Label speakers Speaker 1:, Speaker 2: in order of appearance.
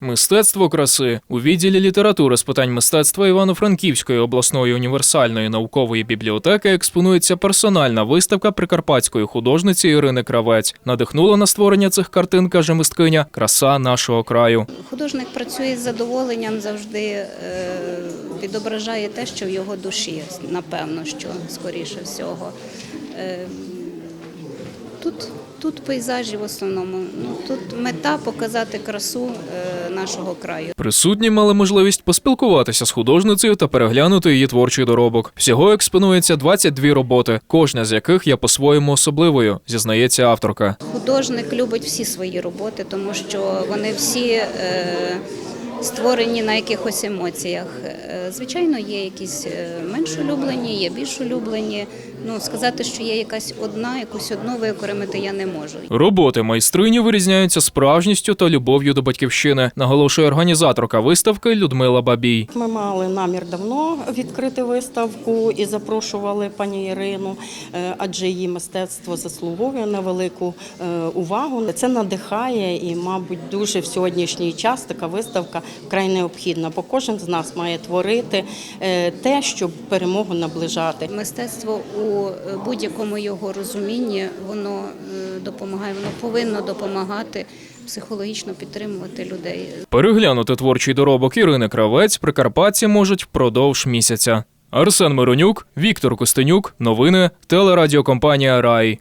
Speaker 1: Мистецтво краси у відділі літератури з питань мистецтва Івано-Франківської обласної універсальної наукової бібліотеки експонується персональна виставка прикарпатської художниці Ірини Кравець. Надихнула на створення цих картин, каже мисткиня, краса нашого краю.
Speaker 2: Художник працює з задоволенням, завжди е, відображає те, що в його душі, напевно, що скоріше всього. Тут, тут пейзажі в основному. Ну, тут мета показати красу е, нашого краю.
Speaker 1: Присутні мали можливість поспілкуватися з художницею та переглянути її творчий доробок. Всього експонується 22 роботи, кожна з яких є по-своєму особливою, зізнається авторка.
Speaker 2: Художник любить всі свої роботи, тому що вони всі е, створені на якихось емоціях. Е, Звичайно, є якісь е, менш улюблені, є більш улюблені. Ну, сказати, що є якась одна, якусь одну виокремити я не можу.
Speaker 1: Роботи майстрині вирізняються справжністю та любов'ю до батьківщини, наголошує організаторка виставки Людмила Бабій.
Speaker 3: Ми мали намір давно відкрити виставку і запрошували пані Ірину, е, адже її мистецтво заслуговує на велику увагу. Це надихає і, мабуть, дуже в сьогоднішній час така виставка вкрай необхідна, бо кожен з нас має творити е, те, щоб перемогу наближати.
Speaker 2: Мистецтво у е, будь-якому його розумінні воно е, допомагає, воно повинно допомагати психологічно підтримувати людей.
Speaker 1: Переглянути творчий доробок Ірини Кравець прикарпатці можуть впродовж місяця. Арсен Миронюк, Віктор Костенюк, новини, телерадіокомпанія Рай.